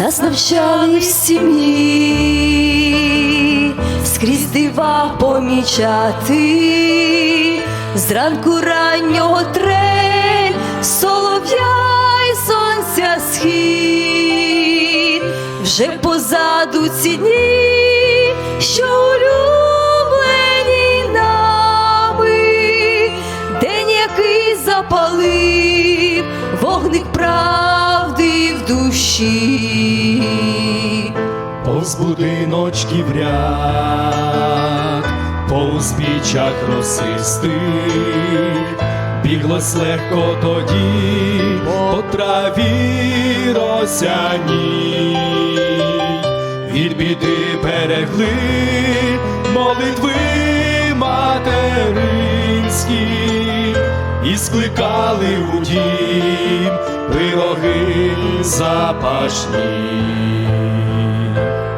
нас навчали в сім'ї, скрізь дива помічати, зранку раннього трель, солов'я й сонця схід, вже позаду ці дні, що улюблені в душі. Повз будиночків ряд, по узбіччях росистих, біглось легко тоді по траві росяній, від біди берегли молитви і скликали у дім пироги запашні.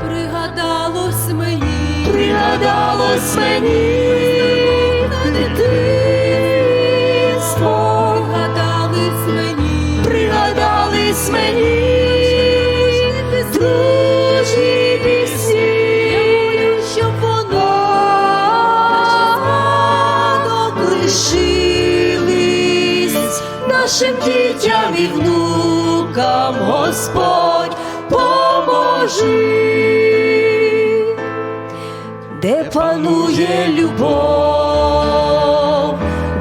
Пригадалось мені, Пригадалось мені нашим дітям і внукам, Господь, поможи, де панує любов,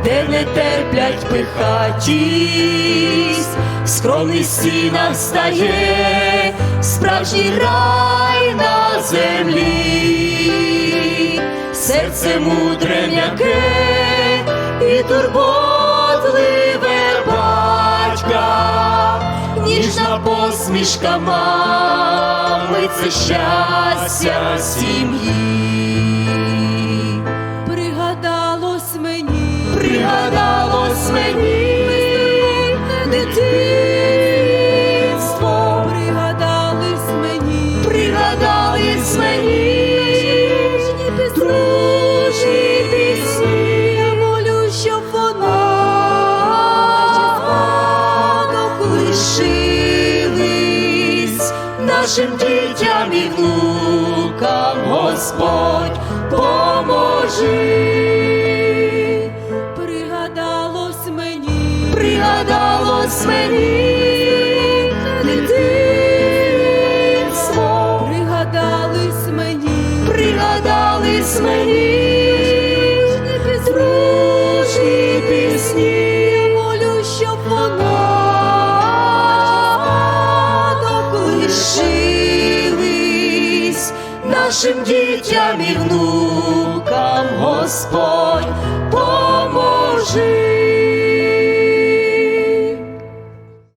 де не терплять пихатість, в скромних стінах стає справжній рай на землі, серце мудре м'яке і турботливе ніжна посмішка мами це щастя сім'ї. Нашим дітям і внукам, Господь, поможи. Пригадалось мені, пригадалось мені дитинство, пригадались мені, пригадались мені нашим дітям і внукам, Господь, поможи.